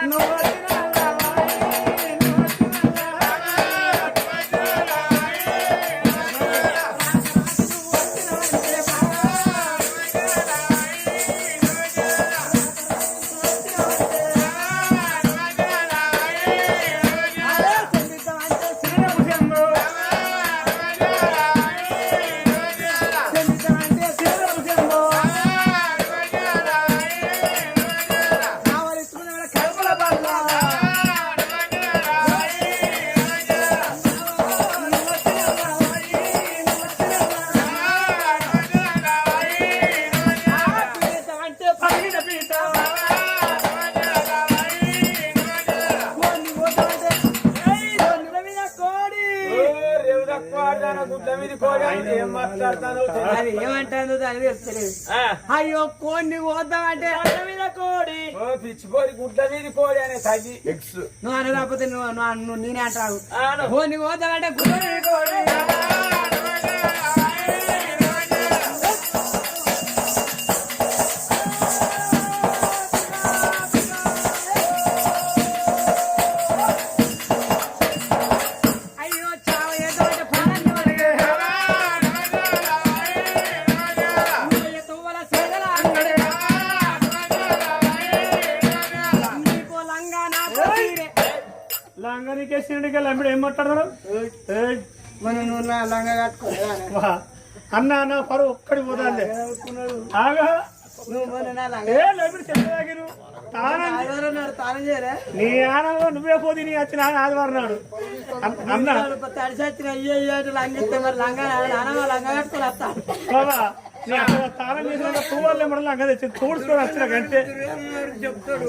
నువ్వు వచ్చినావాయి, ఏమంటాను దాని తెలుస్తలేదు అయ్యో కోడిని పోద్దామంటే అడ్డ మీద కోడి. ఓ పిచ్చిపోయి గుడ్ల మీద కోడి అనే తగ్గి నువ్వు అనకపోతే నువ్వు నేనే అంటావు. కోడిని పోద్దామంటే గుడ్డ మీద కోడి. లంగనికేసిండికి లంబిడు ఏం మాట్లాడతాడు? ఏయ్, మనం నువ్వు నా లంగా. అన్న అన్న పరు ఒక్కడి పోతాంది. ఆగా. నువ్వు మొన్న నా లంగా ఏ లంబిడు చెప్పదాగిరు ఆనంలో నువ్వే పోతే నీ వచ్చిన ఆదివారం నాడు. అన్న- లంగా లంగా బాబా తానం చేసిన పువ్వులు లంగ తెచ్చి తోడుకొని వచ్చిన కంటే చెప్తాడు?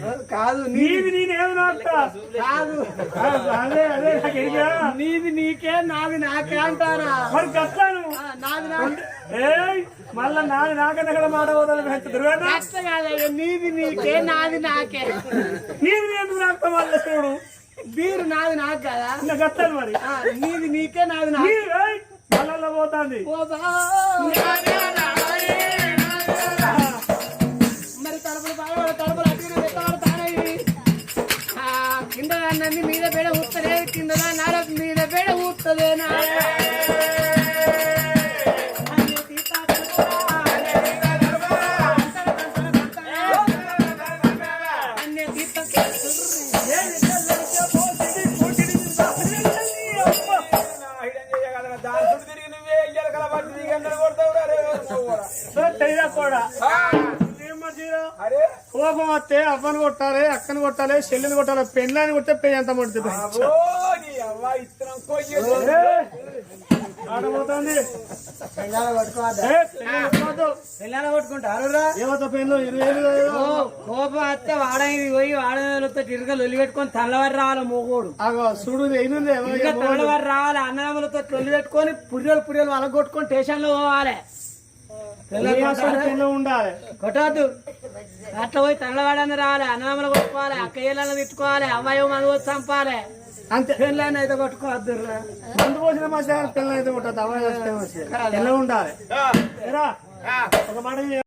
నీకు నాది. నాకు నీకు నీకు నాదే నాకు నేనే కాదు. నీది కాదు అదే అదే నాకు ఎరిగా నీది నీకే నాది నాకే అంటారా? మరి ఆ, నాది నాకే. ఏయ్ మళ్ళా నాది నాకన్నా కూడా మాట కాదయ్య నీది నీకే నాది నాకే. నీది నేను నాకుతా మళ్ళీ చూడు? బీరు నాది నాకు కదా. ఇంకా గట్లాను మరి? నీది నీకే నాది నాకు. మళ్ళా పోతుంది. అన్నది మీద బెడ ఊస్తలే కింద నార మీద బెడ ఊస్తలేనా కూడా కోపం వస్తే అవ్వని కొట్టాలి అక్కని కొట్టాలి చెల్లిని కొట్టాలి పెళ్ళాన్ని కొడితే పెయ్యి ఏళ్ళు ఓ, కోపం వస్తే వాడని పోయి వాడతో తిరగ లొల్లి పెట్టుకొని తెల్లవారు రావాలి మోగోడు. చూడు తెల్లవారు రావాలి అన్నదమ్ములతో లొల్లి పెట్టుకొని పుర్రెలు పుర్రెలు వాళ్ళ కొట్టుకొని స్టేషన్లో పోవాలి ఉండాలి. కొట్టవద్దు అట్లా పోయి తెల్లవాడని రావాలి అన్నదమ్ములు కొట్టుకోవాలి అక్కయ్యలను తిట్టుకోవాలి అమ్మాయి మందు వచ్చి చంపాలి అంతే పెళ్ళని అయితే కొట్టుకోవద్దు రా. మందు పోసిన మధ్య పిల్లలు అయితే ఉంటుంది అమ్మాయి వస్తే వచ్చి ఎలా ఉండాలి ఆ, ఏరా, ఆ. ఒక మాట